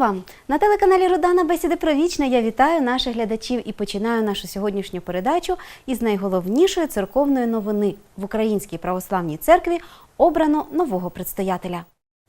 Вам! На телеканалі Родана Бесіди про вічне я вітаю наших глядачів і починаю нашу сьогоднішню передачу із найголовнішої церковної новини в Українській православній церкві обрано нового предстоятеля.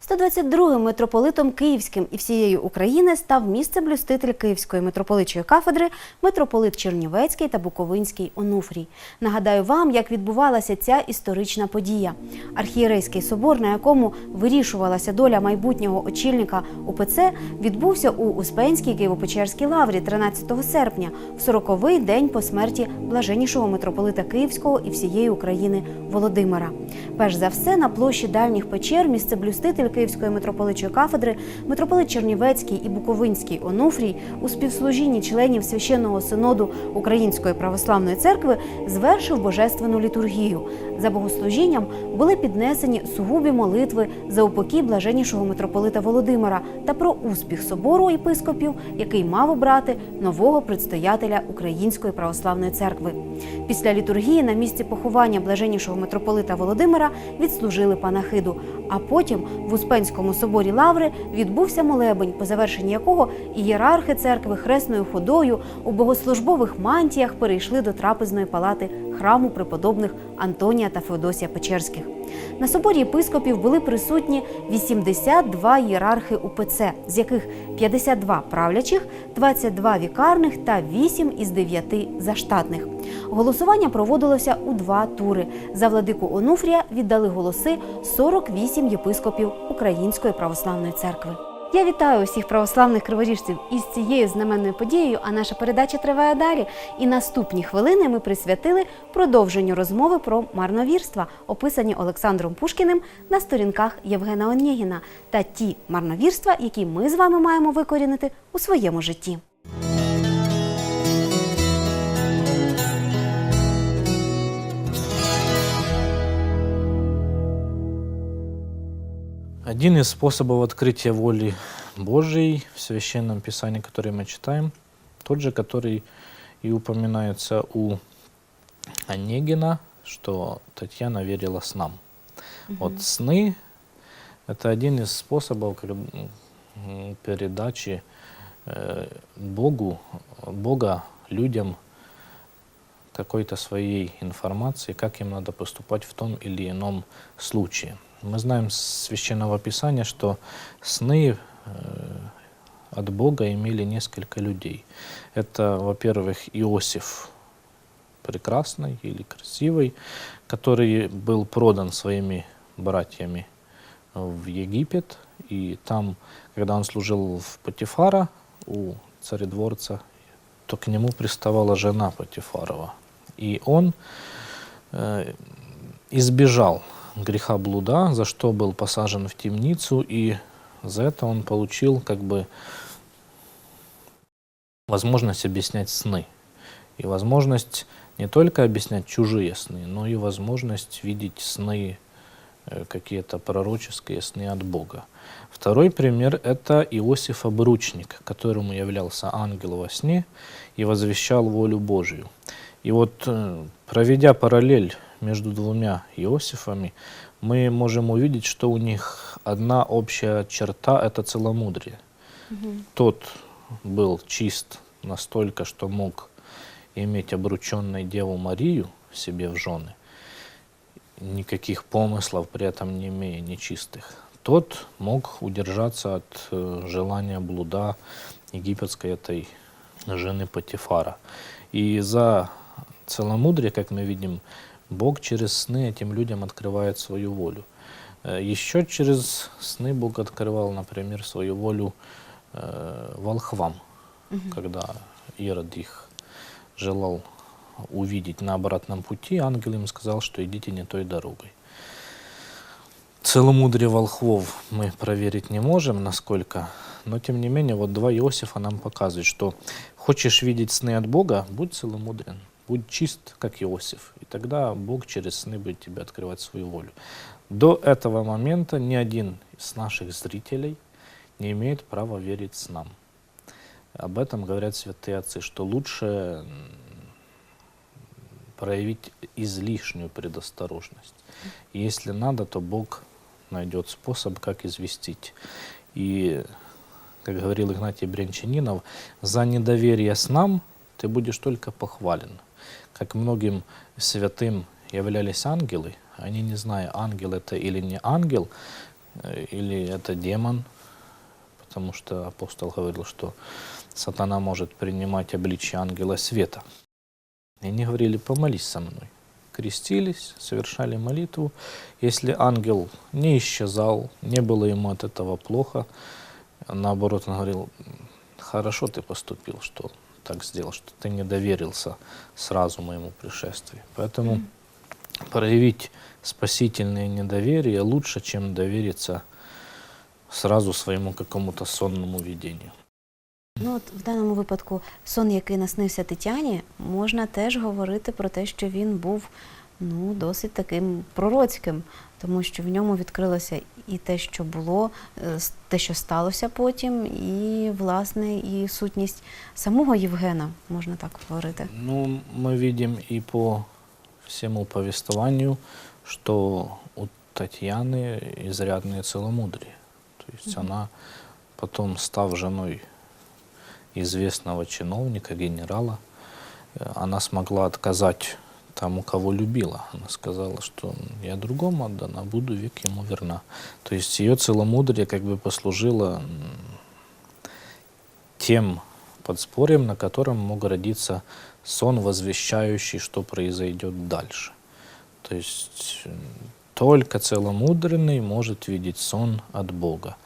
122-м митрополитом Київським і всієї України став місцеблюститель Київської митрополитчої кафедри митрополит Чернівецький та Буковинський Онуфрій. Нагадаю вам, як відбувалася ця історична подія. Архієрейський собор, на якому вирішувалася доля майбутнього очільника УПЦ, відбувся у Успенській Києво-Печерській лаврі 13 серпня, в 40-й день по смерті блаженнішого митрополита Київського і всієї України Володимира. Перш за все, на площі дальніх печер місцеблюститель Київської митрополитчої кафедри, митрополит Чернівецький і Буковинський Онуфрій у співслужінні членів священного синоду Української православної церкви звершив божественну літургію. За богослужінням були піднесені сугубі молитви за упокій блаженнішого митрополита Володимира та про успіх собору єпископів, який мав обрати нового предстоятеля Української православної церкви. Після літургії на місці поховання блаженнішого митрополита Володимира відслужили панахиду. А потім в Успенському соборі Лаври відбувся молебень, по завершенні якого ієрархи церкви хресною ходою у богослужбових мантіях перейшли до трапезної палати храму преподобних Антонія та Феодосія Печерських. На соборі єпископів були присутні 82 ієрархи УПЦ, з яких 52 правлячих, 22 вікарних та 8 із 9 заштатних. Голосування проводилося у два тури. За владику Онуфрія віддали голоси 48 єпископів Української православної церкви. Я вітаю усіх православних криворіжців із цією знаменною подією. А наша передача триває далі. І наступні хвилини ми присвятили продовженню розмови про марновірства, описані Олександром Пушкіним на сторінках Євгена Онєгіна, та ті марновірства, які ми з вами маємо викорінити у своєму житті. Один из способов открытия воли Божией в Священном Писании, который мы читаем, тот же, который и упоминается у Онегина, что Татьяна верила снам. Вот сны – это один из способов передачи э, Богу, Бога людям какой-то своей информации, как им надо поступать в том или ином случае. Мы знаем с Священного Писания, что сны э, от Бога имели несколько людей. Это, во-первых, Иосиф прекрасный или красивый, который был продан своими братьями в Египет. И там, когда он служил в Патифара у царедворца, то к нему приставала жена Патифарова. И он э, избежал греха блуда, за что был посажен в темницу, и за это он получил как бы возможность объяснять сны. И возможность не только объяснять чужие сны, но и возможность видеть сны, э, какие-то пророческие сны от Бога. Второй пример – это Иосиф Обручник, которому являлся ангел во сне и возвещал волю Божию. И вот, э, проведя параллель между двумя Иосифами, мы можем увидеть, что у них одна общая черта – это целомудрие. Тот был чист настолько, что мог иметь обрученной Деву Марию себе в жены, никаких помыслов при этом не имея нечистых. Тот мог удержаться от э, желания блуда египетской этой жены Патифара. И за целомудрие, как мы видим, Бог через сны этим людям открывает свою волю. Э, Еще через сны Бог открывал, например, свою волю э, волхвам, когда Ирод их желал увидеть на обратном пути, ангел им сказал, что идите не той дорогой. Целомудрие волхвов мы проверить не можем, насколько, но тем не менее, вот два Иосифа нам показывают, что хочешь видеть сны от Бога, будь целомудрен, будь чист, как Иосиф, и тогда Бог через сны будет тебе открывать свою волю. До этого момента ни один из наших зрителей не имеет права верить снам. Об этом говорят святые отцы, что лучше проявить излишнюю предосторожность. Если надо, то Бог найдет способ, как известить. И как говорил Игнатий Брянчанинов, за недоверие снам ты будешь только похвален. Как многим святым являлись ангелы, они не зная, ангел это или не ангел, э, или это демон, потому что апостол говорил, что сатана может принимать обличие ангела света. И они говорили, помолись со мной. Крестились, совершали молитву. Если ангел не исчезал, не было ему от этого плохо, наоборот, он говорил, хорошо ты поступил, что так сделал, что ты не доверился сразу моему пришествию. Поэтому проявить спасительное недоверие лучше, чем довериться сразу своему какому-то сонному видению. Ну от в даному випадку сон, який наснився Тетяні, можна теж говорити про те, що він був ну досить таким пророцьким, тому що в ньому відкрилося і те, що було, е, с- те, що сталося потім, і власне і сутність самого Євгена, можна так говорити. Ну, мы видим и по всему повествованию, что у Татьяны изрядное целомудрие. То есть она потом, став женой известного чиновника, генерала, э, она смогла отказать тому, кого любила. Она сказала, что я другому отдана, буду век ему верна. То есть ее целомудрие как бы послужило тем подспорьем, на котором мог родиться сон, возвещающий, что произойдет дальше. То есть только целомудренный может видеть сон от Бога.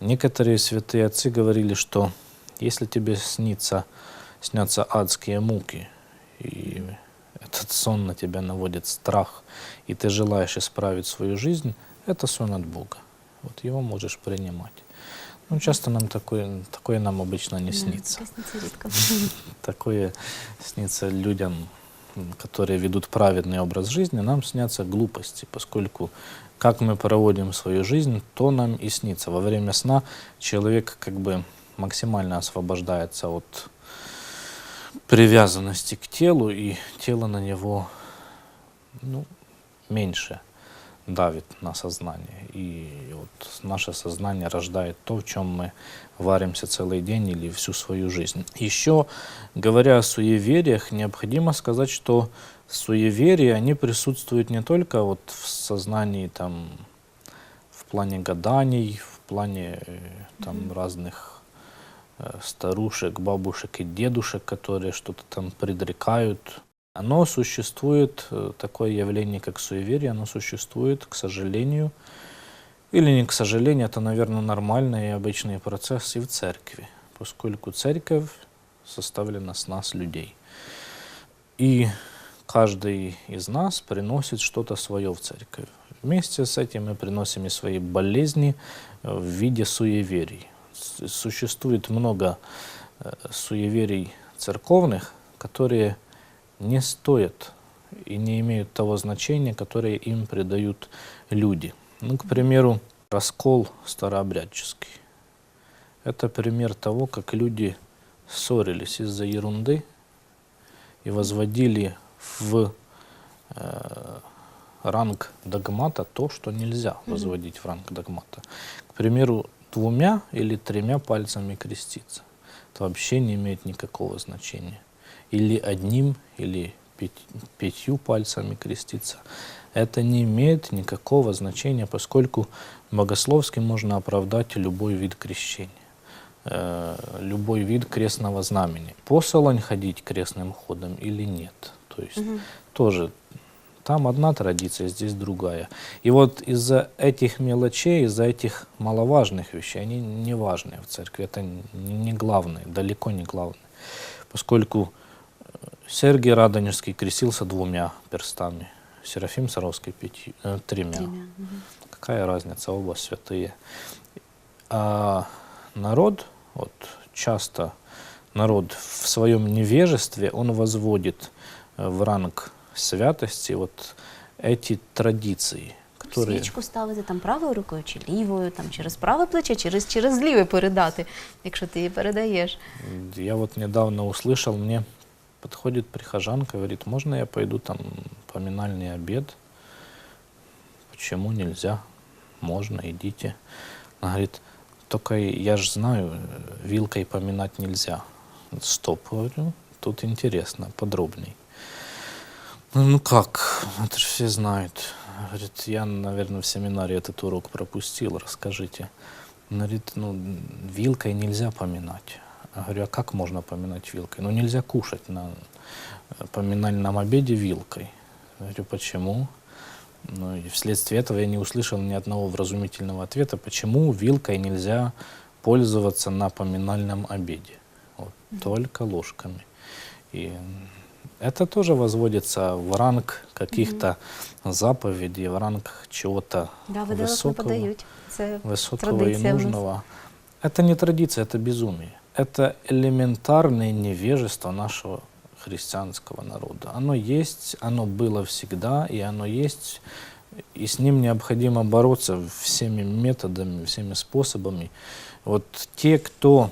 Некоторые святые отцы говорили, что если тебе снится, снятся адские муки, и этот сон на тебя наводит страх, и ты желаешь исправить свою жизнь, это сон от Бога. Вот его можешь принимать. Ну, часто нам такое, такое нам обычно не Да, снится. Такое снится людям, которые ведут праведный образ жизни, нам снятся глупости, поскольку как мы проводим свою жизнь, то нам и снится. Во время сна человек как бы максимально освобождается от привязанности к телу, и тело на него ну, меньше давит на сознание. И вот наше сознание рождает то, в чем мы варимся целый день или всю свою жизнь. Еще, говоря о суевериях, необходимо сказать, что суеверия, они присутствуют не только вот в сознании там, в плане гаданий, в плане э, там разных старушек, бабушек и дедушек, которые что-то там предрекают. Оно существует, э, такое явление, как суеверие, оно существует, к сожалению, или не к сожалению, это, наверное, нормальный и обычный процесс и в церкви, поскольку церковь составлена с нас, людей. И каждый из нас приносит что-то свое в церковь. Вместе с этим мы приносим и свои болезни э, в виде суеверий. Существует много э, суеверий церковных, которые не стоят и не имеют того значения, которое им придают люди. Ну, к примеру, раскол старообрядческий. Это пример того, как люди ссорились из-за ерунды и возводили в э, ранг догмата то, что нельзя возводить в ранг догмата. К примеру, двумя или тремя пальцами креститься. Это вообще не имеет никакого значения. Или одним, или пять- пятью пальцами креститься. Это не имеет никакого значения, поскольку богословски можно оправдать любой вид крещения э, любой вид крестного знамени. Посолонь ходить крестным ходом или нет. То есть тоже там одна традиция, здесь другая. И вот из-за этих мелочей, из-за этих маловажных вещей, они не важные в церкви, это не главное, далеко не главное. Поскольку э, Сергий Радонежский крестился двумя перстами, Серафим Саровский пятью, э, тремя. Тремя, мгм. Какая разница, оба святые. А народ, вот часто народ в своем невежестве, он возводит э, в ранг святости вот эти традиции, которые... Свічку ставити там правою рукою чи лівою, там через праве плече, через, через ліве передати, якщо ти її передаєш. Я вот недавно услышал, мне подходит прихожанка, говорит, можно я пойду там поминальный обед? Почему нельзя? Можно, идите. Она говорит, только я же знаю, э, вилкой поминать нельзя. Стоп, говорю, тут интересно, подробней. Ну, ну как, это же все знают. Говорит, я, наверное, в семинаре этот урок пропустил, расскажите. Он Говорит, ну, вилкой нельзя поминать. Я говорю, а как можно поминать вилкой? Ну, нельзя кушать на э, поминальном обеде вилкой. Я говорю, почему? Ну, и вследствие этого я не услышал ни одного вразумительного ответа, почему вилкой нельзя пользоваться на поминальном обеде. Вот, Только ложками. И это тоже возводится в ранг каких-то заповедей, в ранг чего-то Да, не высокого, высокого и нужного. Это не традиция, это безумие. Это элементарное невежество нашего христианского народа. Оно есть, оно было всегда, и оно есть, и с ним необходимо бороться всеми методами, всеми способами. Вот те, кто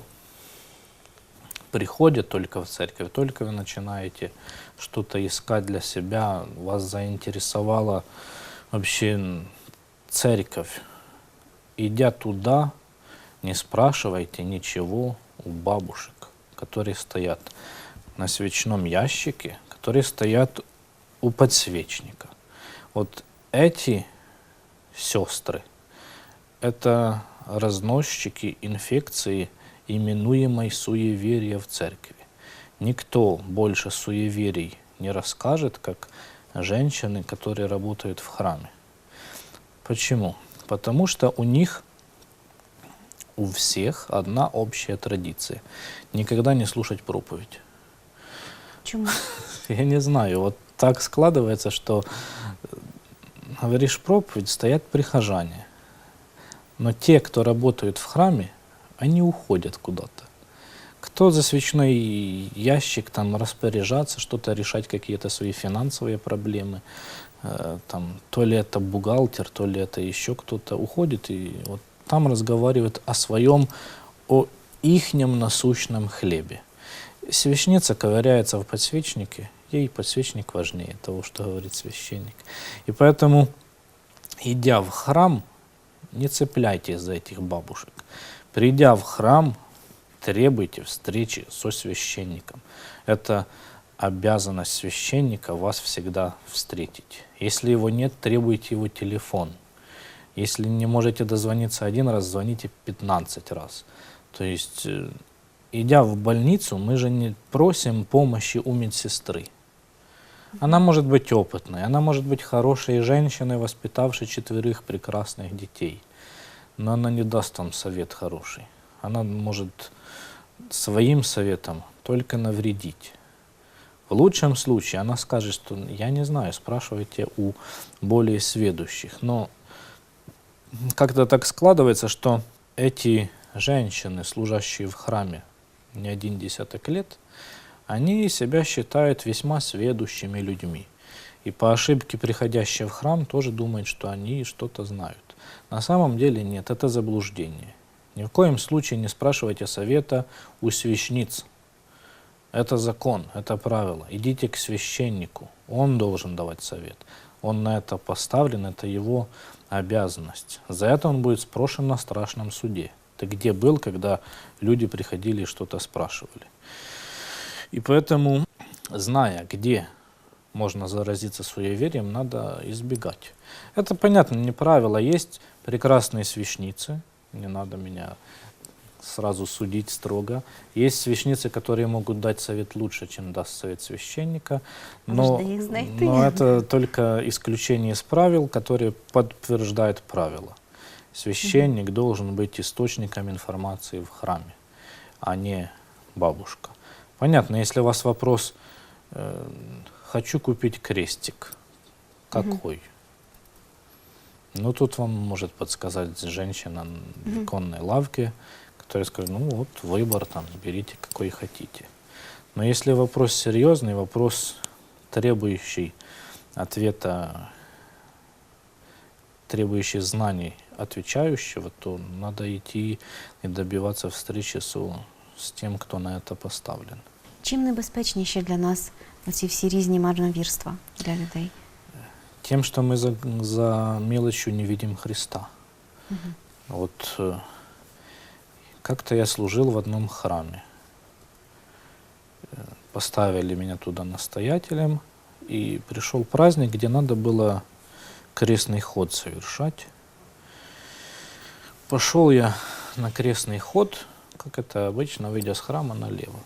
приходят только в церковь, только вы начинаете что-то искать для себя, вас заинтересовала вообще церковь, идя туда, не спрашивайте ничего у бабушек, которые стоят на свечном ящике, которые стоят у подсвечника. Вот эти сестры – это разносчики инфекции, именуемой суеверия в церкви. Никто больше суеверий не расскажет, как женщины, которые работают в храме. Почему? Потому что у них у всех одна общая традиция. Никогда не слушать проповедь. Чому? Я не знаю, вот так складывается, что э, говоришь проповедь, стоят прихожане. Но те, кто работают в храме, они уходят куда-то. Кто за свечной ящик там распоряжаться, что-то решать, какие-то свои финансовые проблемы. э, Там, то ли это бухгалтер, то ли это еще кто-то уходит и вот там разговаривает о своем, о ихнем насущном хлебе. Священница ковыряется в подсвечнике, ей подсвечник важнее того, что говорит священник. И поэтому, идя в храм, не цепляйтесь за этих бабушек. Придя в храм, требуйте встречи со священником. Это обязанность священника вас всегда встретить. Если его нет, требуйте его телефон. Если не можете дозвониться один раз, звоните 15 раз. То есть, э, идя в больницу, мы же не просим помощи у медсестры. Она может быть опытной, она может быть хорошей женщиной, воспитавшей четверых прекрасных детей. Но она не даст вам совет хороший. Она может своим советом только навредить. В лучшем случае она скажет, что я не знаю, спрашивайте у более сведущих. Но как-то так складывается, что эти женщины, служащие в храме не один десяток лет, они себя считают весьма сведущими людьми. И по ошибке приходящие в храм тоже думают, что они что-то знают. На самом деле нет, это заблуждение. Ни в коем случае не спрашивайте совета у свящниц. Это закон, это правило. Идите к священнику, он должен давать совет. Он на это поставлен, это его обязанность. За это он будет спрошен на страшном суде. Ты где был, когда люди приходили и что-то спрашивали? И поэтому, зная, где можно заразиться суеверием, надо избегать. Это, понятно, не правило. Есть прекрасные свящницы, не надо меня сразу судить строго. Есть свящницы, которые могут дать совет лучше, чем даст совет священника. Но, знайти. но это только исключение из правил, которые подтверждают правила. Священник должен быть источником информации в храме, а не бабушка. Понятно, если у вас вопрос, э, хочу купить крестик, какой? Ну, тут вам может подсказать женщина на иконной лавке, которая скажет, ну вот, выбор там, берите какой хотите. Но если вопрос серьезный, вопрос, требующий ответа, требующий знаний отвечающего, то надо идти и добиваться встречи с, с тем, кто на это поставлен. Чим небезпечніші для нас оці всі різні марновірства для людей? Тем, что мы за, за мелочью не видим Христа. Вот э, как-то я служил в одном храме. Э, Поставили меня туда настоятелем, и пришел праздник, где надо было крестный ход совершать. Пошел я на крестный ход, как это обычно, выйдя с храма налево.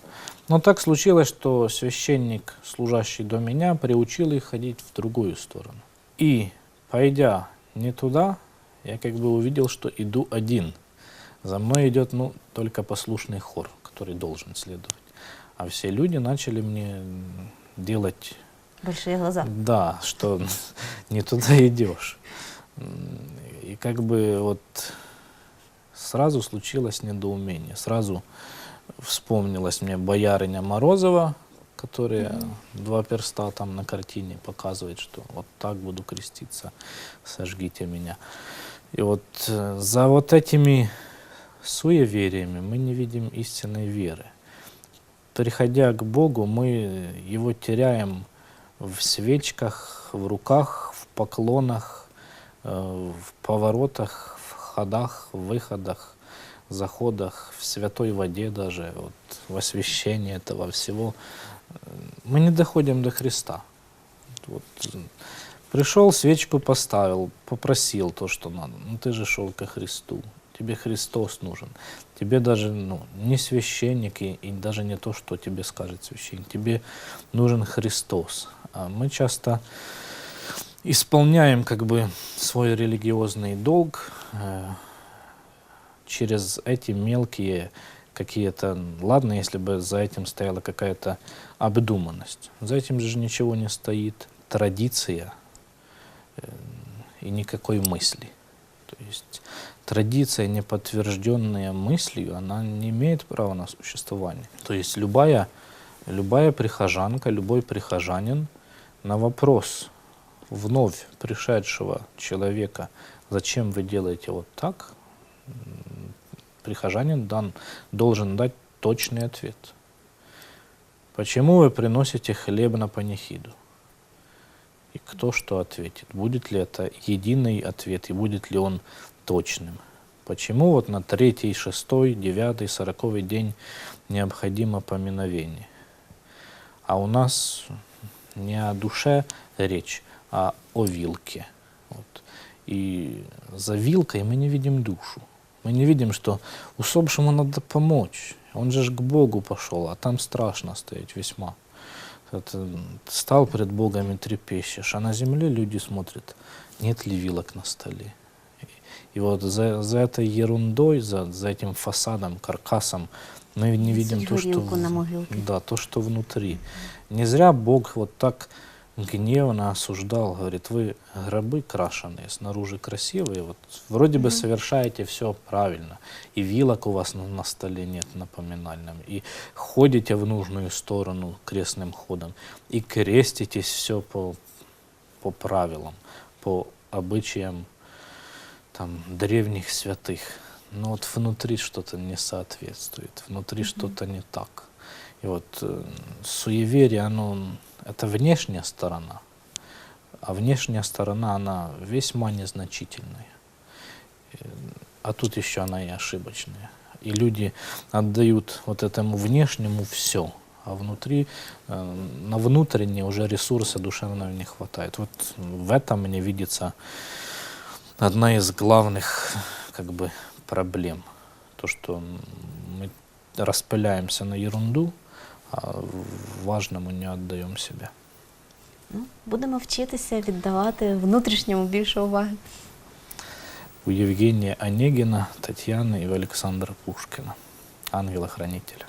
Но так случилось, что священник, служащий до меня, приучил их ходить в другую сторону. И, пойдя не туда, я как бы увидел, что иду один. За мной идет, ну, только послушный хор, который должен следовать. А все люди начали мне делать Большие глаза. да, что не туда идешь. И как бы вот сразу случилось недоумение. Сразу вспомнилась мне боярыня Морозова, которая два перста там на картине показывает, что вот так буду креститься, сожгите меня. И вот э, за вот этими суевериями мы не видим истинной веры. Приходя к Богу, мы его теряем в свечках, в руках, в поклонах, э, в поворотах, ходах, выходах, заходах, в святой воде даже, вот, в освящении этого всего. Мы не доходим до Христа. Вот, пришел, свечку поставил, попросил то, что надо. Ну ты же шел ко Христу. Тебе Христос нужен. Тебе даже ну, не священник и, и даже не то, что тебе скажет священник. Тебе нужен Христос. А мы часто исполняем как бы свой религиозный долг через эти мелкие какие-то, ладно, если бы за этим стояла какая-то обдуманность. За этим же ничего не стоит. Традиция э, и никакой мысли. То есть традиция, не подтвержденная мыслью, она не имеет права на существование. То есть любая, любая прихожанка, любой прихожанин на вопрос вновь пришедшего человека, зачем вы делаете вот так, прихожанин дан, должен дать точный ответ. Почему вы приносите хлеб на панихиду? И кто что ответит? Будет ли это единый ответ и будет ли он точным? Почему вот на третий, шестой, девятый, сороковый день необходимо поминовение? А у нас не о душе речь, а о вилке. Вот. И за вилкой мы не видим душу. Мы не видим, что усопшему надо помочь. Он же ж к Богу пошел, а там страшно стоять весьма. Это, м, стал пред Богом и трепещешь, а на земле люди смотрят, нет ли вилок на столе. И, и вот за, за этой ерундой, за, за этим фасадом, каркасом мы не видим то, что, горілку на могилки. да, то, что внутри. Не зря Бог вот так гневно осуждал, говорит, вы гробы крашеные, снаружи красивые, вот вроде бы совершаете все правильно, и вилок у вас на, на столе нет напоминальном, и ходите в нужную сторону крестным ходом, и креститесь все по, по правилам, по обычаям там, древних святых. Но вот внутри что-то не соответствует, внутри что-то не так. И вот э, суеверие, оно, это внешняя сторона, а внешняя сторона, она весьма незначительная. Э, А тут еще она и ошибочная. И люди отдают вот этому внешнему все, а внутри, э, на внутреннее уже ресурса душевного не хватает. Вот в этом мне видится одна из главных как бы проблем. То, что мы распыляемся на ерунду, важному не віддаємо себе. Ну, будемо вчитися віддавати внутрішньому більше уваги. У Євгенія Онегіна, Тетяни і Олександра Пушкіна, ангела-хранителя.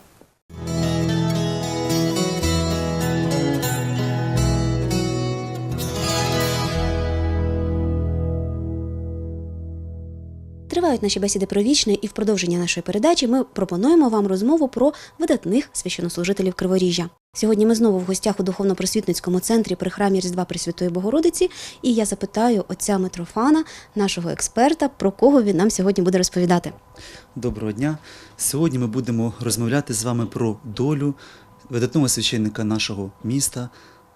Тривають наші бесіди про вічне, і в продовження нашої передачі ми пропонуємо вам розмову про видатних священнослужителів Криворіжжя. Сьогодні ми знову в гостях у духовно-просвітницькому центрі при храмі Різдва Пресвятої Богородиці, і я запитаю отця Митрофана, нашого експерта, про кого він нам сьогодні буде розповідати. Доброго дня. Сьогодні ми будемо розмовляти з вами про долю видатного священника нашого міста,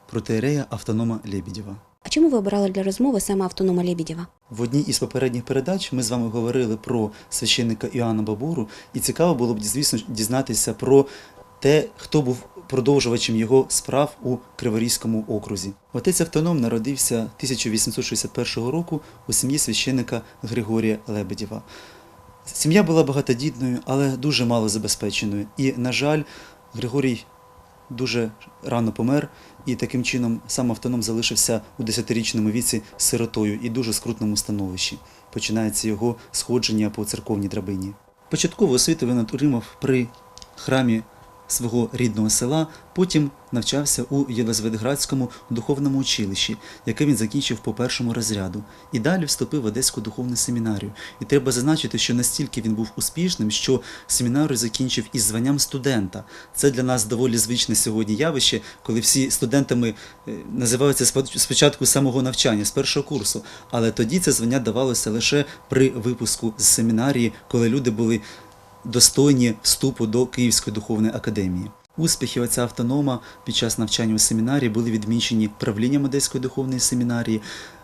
протеерея Автонома Лебедєва. А чому ви обирали для розмови саме автонома Лебедєва? В одній із попередніх передач ми з вами говорили про священника Іоанна Бабуру, і цікаво було б, звісно, дізнатися про те, хто був продовжувачем його справ у Криворізькому окрузі. Отець автоном народився 1861 року у сім'ї священика Григорія Лебедєва. Сім'я була багатодітною, але дуже мало забезпеченою. І, на жаль, Григорій дуже рано помер, і таким чином сам автоном залишився у 10-річному віці сиротою і дуже скрутному становищі. Починається його сходження по церковній драбині. Початкову освіту він отримав при храмі свого рідного села, потім навчався у Єлизаветградському духовному училищі, яке він закінчив по першому розряду, і далі вступив в Одеську духовну семінарію. І треба зазначити, що настільки він був успішним, що семінарію закінчив із званням студента. Це для нас доволі звичне сьогодні явище, коли всі студентами е, називаються спо- спочатку самого навчання, з першого курсу. Але тоді це звання давалося лише при випуску з семінарії, коли люди були достойні вступу до Київської духовної академії. Успіхи отця автонома під час навчання у семінарії були відмічені правлінням Одеської духовної семінарії.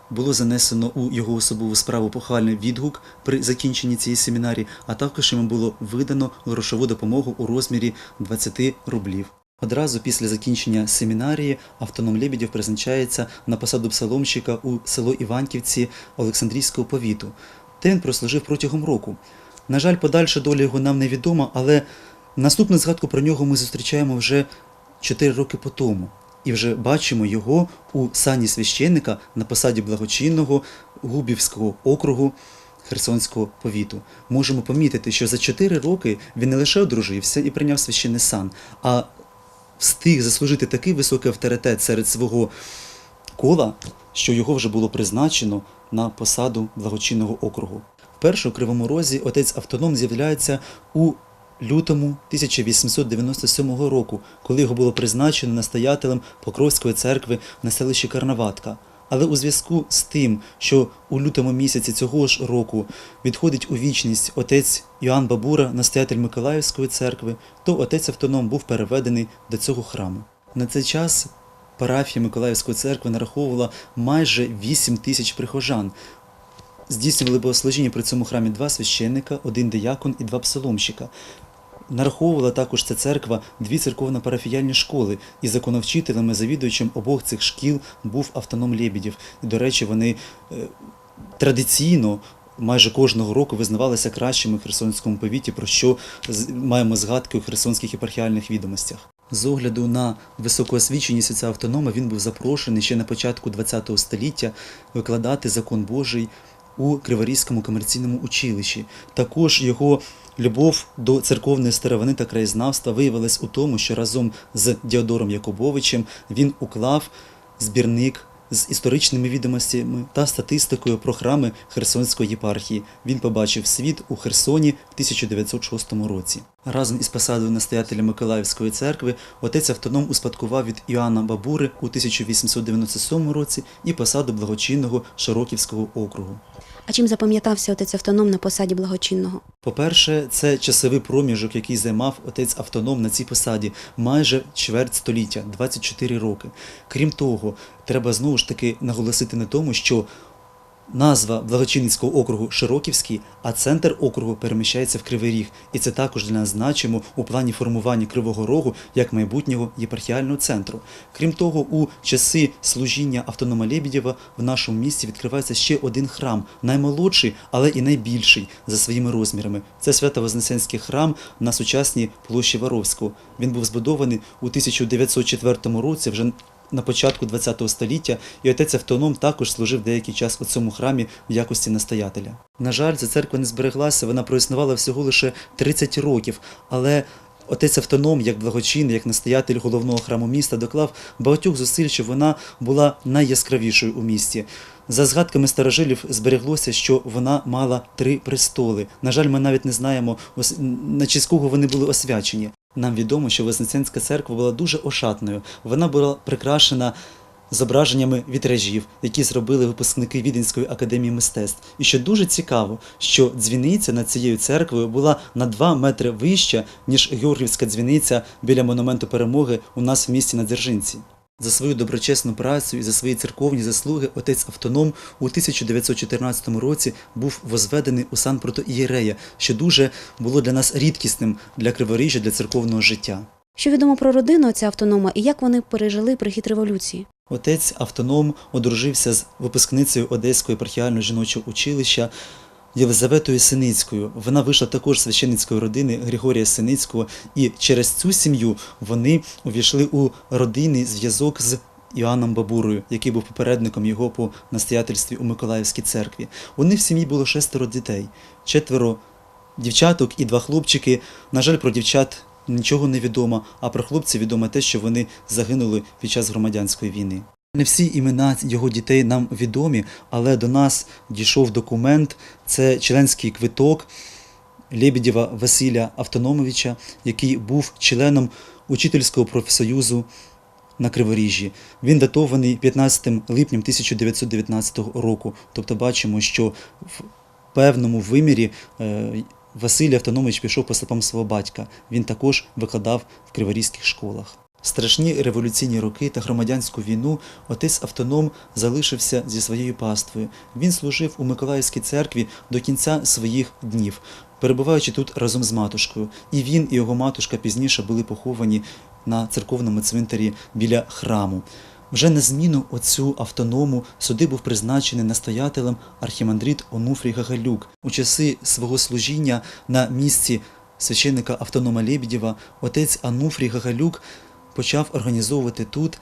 Було занесено у його особову справу похвальний відгук при закінченні цієї семінарії, а також йому було видано грошову допомогу у розмірі 20 рублів. Одразу після закінчення семінарії автоном Лебедєв призначається на посаду псаломщика у село Іванківці Олександрійського повіту, він прослужив протягом року. На жаль, подальша доля його нам невідома, але наступну згадку про нього ми зустрічаємо вже 4 роки по тому. І вже бачимо його у сані священника на посаді благочинного Губівського округу Херсонського повіту. Можемо помітити, що за 4 роки він не лише одружився і прийняв священний сан, а встиг заслужити такий високий авторитет серед свого кола, що його вже було призначено на посаду благочинного округу. Вперше у Кривому Розі отець автоном з'являється у лютому 1897 року, коли його було призначено настоятелем Покровської церкви на селищі Карнаватка. Але у зв'язку з тим, що у лютому місяці цього ж року відходить у вічність отець Йоанн Бабура, настоятель Миколаївської церкви, то отець автоном був переведений до цього храму. На цей час парафія Миколаївської церкви нараховувала майже 8 тисяч прихожан. Здійснювали богослужіння при цьому храмі два священника, один диякон і два псаломщика. Нараховувала також ця церква дві церковно-парафіяльні школи, і законовчителем, завідувачем обох цих шкіл був автоном Лебедєв. І, до речі, вони е, традиційно майже кожного року визнавалися кращими в Херсонському повіті, про що маємо згадки у херсонських єпархіальних відомостях. З огляду на високу освіченість отця автонома він був запрошений ще на початку ХХ століття викладати закон Божий у Криворізькому комерційному училищі. Також його любов до церковної старовини та краєзнавства виявилась у тому, що разом з Діодором Якубовичем він уклав збірник з історичними відомостями та статистикою про храми Херсонської єпархії. Він побачив світ у Херсоні в 1906 році. Разом із посадою настоятеля Миколаївської церкви отець автоном успадкував від Іоанна Бабури у 1897 році і посаду благочинного Широківського округу. А чим запам'ятався отець автоном на посаді благочинного? По-перше, це часовий проміжок, який займав отець автоном на цій посаді майже чверть століття, 24 роки. Крім того, треба знову ж таки наголосити на тому, що назва благочинницького округу Широківський, а центр округу переміщається в Кривий Ріг. І це також для нас значимо у плані формування Кривого Рогу як майбутнього єпархіального центру. Крім того, у часи служіння автонома Лебедєва в нашому місті відкривається ще один храм, наймолодший, але і найбільший за своїми розмірами. Це Свято-Вознесенський храм на сучасній площі Варовського. Він був збудований у 1904 році, вже на початку ХХ століття, і отець автоном також служив деякий час у цьому храмі в якості настоятеля. На жаль, ця церква не збереглася, вона проіснувала всього лише 30 років, але отець автоном, як благочинний, як настоятель головного храму міста, доклав багатьох зусиль, щоб вона була найяскравішою у місті. За згадками старожилів збереглося, що вона мала три престоли. На жаль, ми навіть не знаємо, на честь кого вони були освячені. Нам відомо, що Вознесенська церква була дуже ошатною. Вона була прикрашена зображеннями вітражів, які зробили випускники Віденської академії мистецтв. І що дуже цікаво, що дзвіниця над цією церквою була на 2 метри вища, ніж Георгівська дзвіниця біля монументу перемоги у нас в місті на Дзержинці. За свою доброчесну працю і за свої церковні заслуги отець автоном у 1914 році був возведений у сан протоієрея, що дуже було для нас рідкісним для криворіжжя, для церковного життя. Що відомо про родину отця автонома і як вони пережили прихід революції? Отець автоном одружився з випускницею Одеського епархіального жіночого училища Єлизаветою Синицькою. Вона вийшла також з священницької родини Григорія Синицького, і через цю сім'ю вони увійшли у родинний зв'язок з Іоанном Бабурою, який був попередником його по настоятельстві у Миколаївській церкві. У них в сім'ї було шестеро дітей, четверо дівчаток і два хлопчики. На жаль, про дівчат нічого не відомо, а про хлопців відомо те, що вони загинули під час громадянської війни. Не всі імена його дітей нам відомі, але до нас дійшов документ. Це членський квиток Лебедєва Василя Автономовича, який був членом учительського профсоюзу на Криворіжжі. Він датований 15 липнем 1919 року. Тобто бачимо, що в певному вимірі е, Василь Автономович пішов по стопам свого батька. Він також викладав в криворізьких школах. Страшні революційні роки та громадянську війну отець автоном залишився зі своєю паствою. Він служив у Миколаївській церкві до кінця своїх днів, перебуваючи тут разом з матушкою. І він, і його матушка пізніше були поховані на церковному цвинтарі біля храму. Вже на зміну отцю автоному сюди був призначений настоятелем архімандрит Онуфрій Гагалюк. У часи свого служіння на місці священника автонома Лебедєва отець Ануфрій Гагалюк почав організовувати тут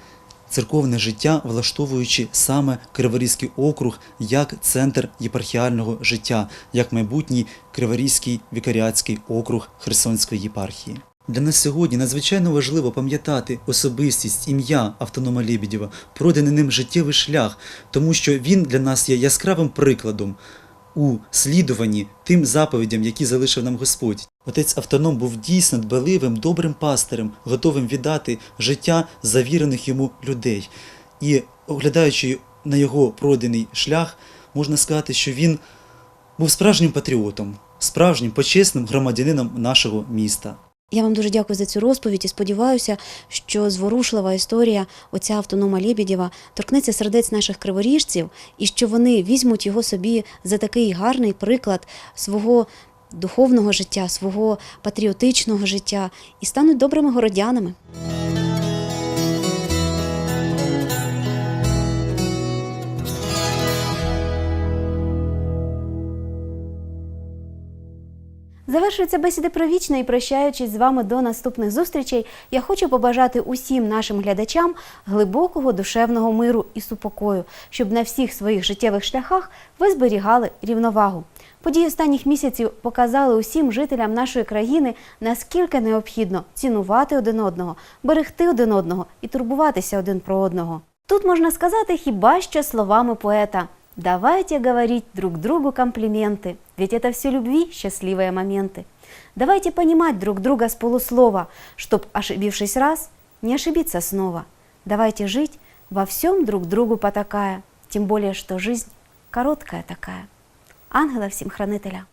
церковне життя, влаштовуючи саме Криворізький округ як центр єпархіального життя, як майбутній Криворізький вікаріатський округ Херсонської єпархії. Для нас сьогодні надзвичайно важливо пам'ятати особистість, ім'я автонома Лебедєва, пройдений ним життєвий шлях, тому що він для нас є яскравим прикладом у слідуванні тим заповідям, які залишив нам Господь. Отець автоном був дійсно дбаливим, добрим пастирем, готовим віддати життя завірених йому людей. І оглядаючи на його пройдений шлях, можна сказати, що він був справжнім патріотом, справжнім почесним громадянином нашого міста. Я вам дуже дякую за цю розповідь і сподіваюся, що зворушлива історія отця автонома Лєбєдєва торкнеться сердець наших криворіжців і що вони візьмуть його собі за такий гарний приклад свого духовного життя, свого патріотичного життя і стануть добрими городянами. Завершується бесіди про вічне і прощаючись з вами до наступних зустрічей, я хочу побажати усім нашим глядачам глибокого душевного миру і супокою, щоб на всіх своїх життєвих шляхах ви зберігали рівновагу. Події останніх місяців показали усім жителям нашої країни, наскільки необхідно цінувати один одного, берегти один одного і турбуватися один про одного. Тут можна сказати хіба що словами поета. Давайте говорить друг другу комплименты, ведь это все любви счастливые моменты. Давайте понимать друг друга с полуслова, чтоб, ошибившись раз, не ошибиться снова. Давайте жить во всем друг другу потакая, тем более, что жизнь короткая такая. Ангела всім хранителя.